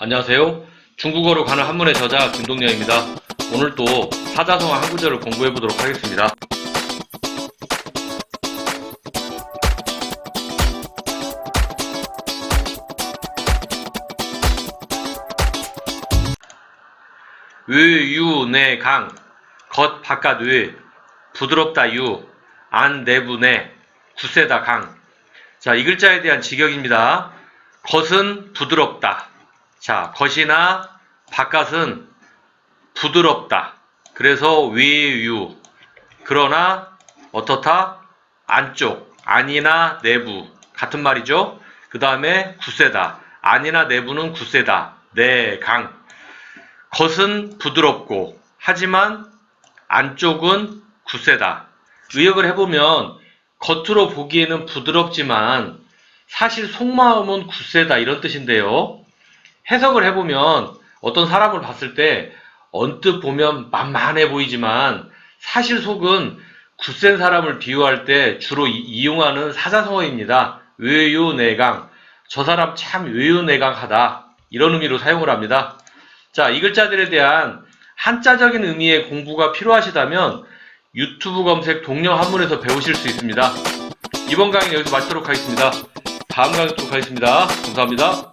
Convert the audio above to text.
안녕하세요. 중국어로 가는 한문의 저자 김동영입니다. 오늘 또 사자성어 한 구절을 공부해 보도록 하겠습니다. 의유내강 겉 바깥 의 부드럽다 유 안 내부 내 굳세다 강. 자, 이 글자에 대한 직역입니다. 겉은 부드럽다. 자, 겉이나 바깥은 부드럽다. 그래서 외유. 그러나 어떻다? 안쪽, 안이나 내부 같은 말이죠. 그 다음에 굳세다. 안이나 내부는 굳세다. 내강. 겉은 부드럽고 하지만 안쪽은 굳세다. 의역을 해보면 겉으로 보기에는 부드럽지만 사실 속마음은 굳세다 이런 뜻인데요. 해석을 해보면 어떤 사람을 봤을 때 언뜻 보면 만만해 보이지만 사실 속은 굳센 사람을 비유할 때 주로 이- 이용하는 사자성어입니다. 외유내강. 저 사람 참 외유내강하다. 이런 의미로 사용을 합니다. 자, 이 글자들에 대한 한자적인 의미의 공부가 필요하시다면 유튜브 검색 동영 한문에서 배우실 수 있습니다. 이번 강의 여기서 마치도록 하겠습니다. 다음 강의 또 하겠습니다. 감사합니다.